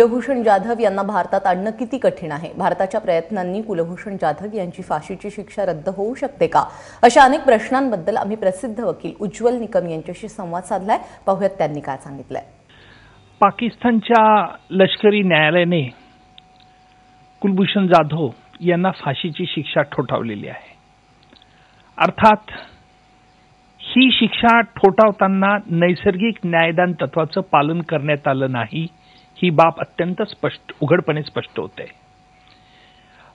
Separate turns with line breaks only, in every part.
कुलभूषण जाधव यांना भारतात आणणं किती कठीण आहे? भारताच्या प्रयत्नांनी कुलभूषण जाधव यांची फाशीची शिक्षा रद्द होऊ शकते का? अशा अनेक प्रश्नांबद्दल आम्ही प्रसिद्ध वकील उज्ज्वल निकम यांच्याशी संवाद साधलाय. पाहुयात त्यांनी काय सांगितलंय.
पाकिस्तानच्या लष्करी न्यायालयाने कुलभूषण जाधव यांना फाशीची शिक्षा ठोठावलेली आहे. अर्थात ही शिक्षा ठोठावताना नैसर्गिक न्यायदान तत्वाचं पालन करण्यात आलं नाही ही बाब अत्यंत स्पष्ट उघडपणे स्पष्ट होते.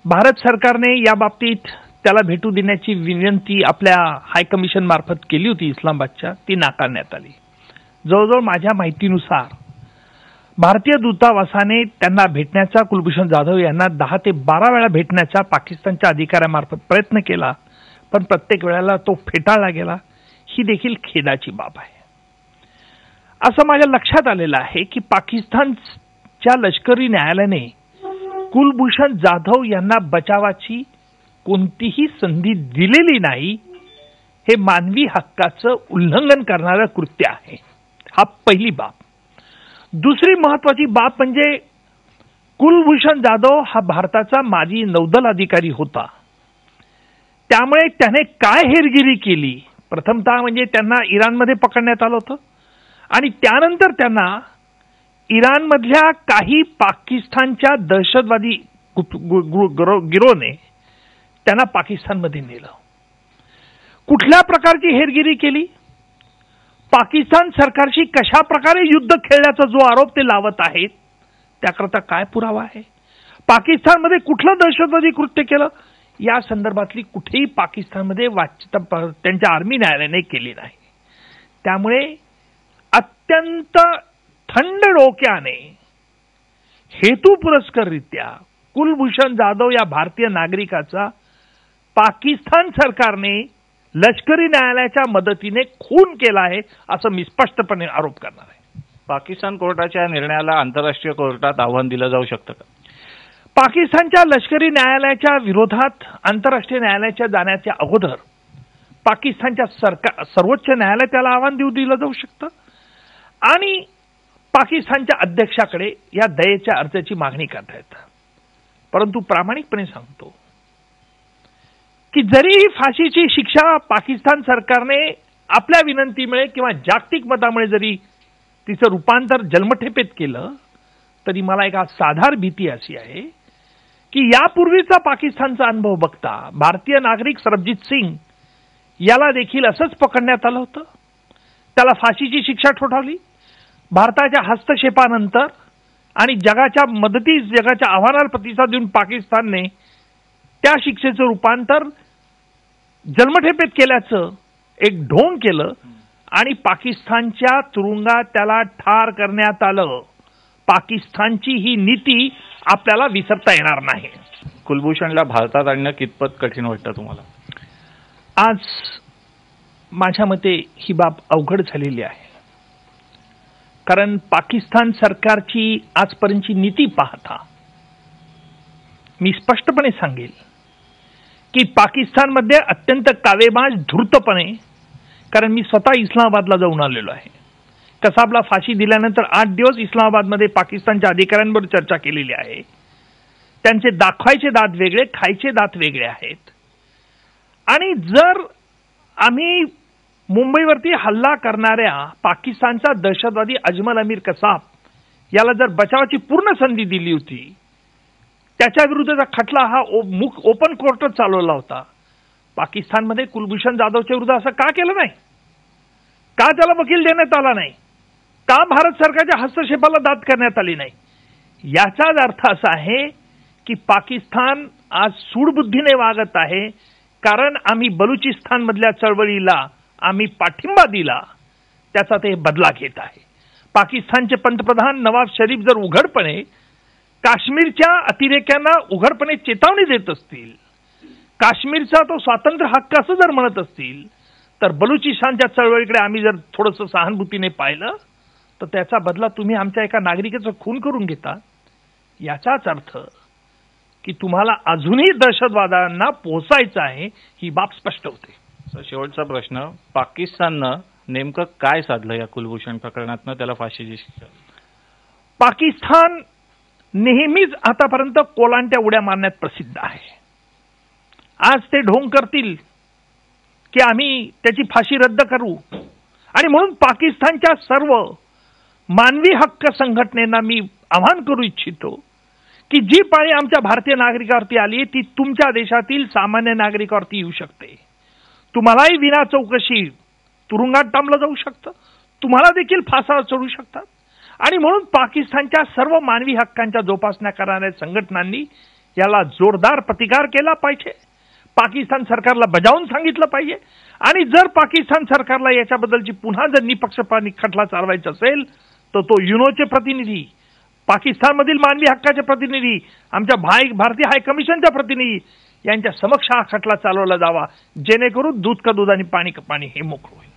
भारत सरकारने या बाबतीत त्याला भेटू देण्याची विनंती आपल्या हाय कमिशन मार्फत केली होती इस्लामाबादच्या ती नाकारण्यात आली. जवळजवळ माझ्या माहितीनुसार भारतीय दूतावासाने त्यांना भेटण्याचा कुलभूषण जाधव यांना दहा ते बारा वेळा भेटण्याचा पाकिस्तानच्या अधिकाऱ्यामार्फत प्रयत्न केला पण प्रत्येक वेळेला तो फेटाळला गेला. ही देखील खेदाची बाब आहे. असं माझ्या लक्षात आलेलं आहे की पाकिस्तानच्या लष्करी न्यायालयाने कुलभूषण जाधव यांना बचावाची कोणतीही संधी दिलेली नाही हे मानवी हक्काचं उल्लंघन करणारं कृत्य आहे. हा पहिली बाब. दुसरी महत्वाची बाब म्हणजे कुलभूषण जाधव हा भारताचा माजी नौदल अधिकारी होता. त्यामुळे त्याने काय हेरगिरी केली? प्रथमतः म्हणजे त्यांना इराणमध्ये पकडण्यात आलं होतं. आणि त्यानंतर त्यांना इराणमधल्या काही पाकिस्तानच्या दहशतवादी गिरोने त्यांना पाकिस्तानमध्ये नेलं. कुठल्या प्रकारची हेरगिरी केली? पाकिस्तान सरकारशी कशा प्रकारे युद्ध खेळण्याचा जो आरोप ते लावत आहेत त्याकरता काय पुरावा आहे? पाकिस्तानमध्ये कुठलं दहशतवादी कृत्य केलं? या संदर्भातली कुठेही पाकिस्तानमध्ये वाच त्यांच्या आर्मी न्यायालयाने केली नाही. त्यामुळे अत्यंत थंड डोक्याने हेतू पुरस्कररित्या कुलभूषण जाधव या भारतीय नागरिकाचा पाकिस्तान सरकारने लष्करी न्यायालयाच्या मदतीने खून केला आहे असं मी स्पष्टपणे आरोप करणार आहे.
पाकिस्तान कोर्टाच्या निर्णयाला आंतरराष्ट्रीय कोर्टात आव्हान दिलं जाऊ शकतं का?
पाकिस्तानच्या लष्करी न्यायालयाच्या विरोधात आंतरराष्ट्रीय न्यायालयाच्या जाण्याच्या अगोदर पाकिस्तानच्या सरकार सर्वोच्च न्यायालय त्याला आव्हान देऊ दिलं जाऊ शकतं? आणि पाकिस्तानच्या अध्यक्षाकडे या दयेच्या अर्जाची मागणी करता परंतु प्रामाणिकपणे सांगतो की जरी ही फाशीची शिक्षा पाकिस्तान सरकारने आपल्या विनंतीमुळे किंवा जागतिक मतामुळे जरी तिचं रूपांतर जन्मठेपेत केलं तरी मला एक साधार भीती अशी आहे की यापूर्वीचा पाकिस्तानचा अनुभव बघता भारतीय नागरिक सरबजीत सिंग याला देखील असंच पकडण्यात आलं होतं? त्याला फाशीची शिक्षा ठोठावली. भारताच्या हस्तक्षेपानंतर आणि जगाच्या मदतीस जगाच्या आव्हानाला प्रतिसाद देऊन पाकिस्तानने त्या शिक्षेचं रूपांतर जन्मठेपेत केल्याचं एक ढोंग केलं आणि पाकिस्तानच्या तुरुंगात त्याला ठार करण्यात आलं. पाकिस्तानची ही नीती आपल्याला विसरता येणार नाही.
कुलभूषणला भारतात आणणं कितपत कठीण वाटतं तुम्हाला?
आज माझ्या मते ही बाब अवघड झालेली आहे. कारण पाकिस्तान सरकारची आजपर्यंतची नीती पाहता मी स्पष्टपणे सांगेल की पाकिस्तानमध्ये अत्यंत कावेबाज धूर्तपणे कारण मी स्वतः इस्लामाबादला जाऊन आलेलो आहे. कसाबला फाशी दिल्यानंतर आठ दिवस इस्लामाबादमध्ये पाकिस्तानच्या अधिकाऱ्यांबरोबर चर्चा केलेली आहे. त्यांचे दाखवायचे दात वेगळे खायचे दात वेगळे आहेत. आणि जर आम्ही मुंबईवरती हल्ला करणाऱ्या पाकिस्तानचा दहशतवादी अजमल अमीर कसाब याला जर बचावाची पूर्ण संधी दिली होती त्याच्या विरुद्धचा खटला हा मुख ओपन कोर्टात चालवला होता. पाकिस्तानमध्ये कुलभूषण जाधवच्या विरुद्ध असं का केलं नाही? का त्याला वकील देण्यात आला नाही? का भारत सरकारच्या हस्तक्षेपाला दाद करण्यात आली नाही? याचाच अर्थ असा आहे की पाकिस्तान आज सूडबुद्धीने वागत आहे कारण आम्ही बलुचिस्तानमधल्या चळवळीला आम्ही पाठिंबा दिला त्याचा ते बदला घेत आहे. पाकिस्तानचे पंतप्रधान नवाब शरीफ जर उघडपणे काश्मीरच्या अतिरेक्यांना उघडपणे चेतावणी देत असतील काश्मीरचा तो स्वातंत्र्य हक्क असं जर म्हणत असतील तर बलुचिस्तानच्या चळवळीकडे आम्ही जर थोडंसं सहानुभूतीने पाहिलं तर त्याचा बदला तुम्ही आमच्या एका नागरिकाचा खून करून घेता. याचाच अर्थ की तुम्हाला अजूनही दहशतवादांना पोहोचायचं आहे ही बाब स्पष्ट होते.
शेवटचा प्रश्न पाकिस्ताननं नेमकं काय साधलं या कुलभूषण प्रकरणातनं? त्याला फाशीची शिक्षा.
पाकिस्तान नेहमीच आतापर्यंत कोलांट्या उड्या मारण्यात प्रसिद्ध आहे. आज ते ढोंग करतील की आम्ही त्याची फाशी रद्द करू. आणि म्हणून पाकिस्तानच्या सर्व मानवी हक्क संघटनेना मी आवाहन करू इच्छितो की जी पाळी आमच्या भारतीय नागरिकावरती आली ती तुमच्या देशातील सामान्य नागरिकावरती येऊ शकते. तुम्हालाही विना चौकशी तुरुंगात डांबलं जाऊ शकतं. तुम्हाला देखील फासावर चढू शकतात. आणि म्हणून पाकिस्तानच्या सर्व मानवी हक्कांच्या जोपासना करणाऱ्या संघटनांनी याला जोरदार प्रतिकार केला पाहिजे. पाकिस्तान सरकारला बजावून सांगितलं पाहिजे. आणि जर पाकिस्तान सरकारला याच्याबद्दलची पुन्हा जर निपक्षपाती खटला चालवायचा असेल तर तो युनोचे प्रतिनिधी पाकिस्तानमधील मानवी हक्काचे प्रतिनिधी आमच्या भाई भारतीय हायकमिशनच्या प्रतिनिधी यांच्या समक्ष हा खटला चालवला जावा. जेणेकरून दूध का दूध आणि पाणी का पाणी हे मोकळं होईल.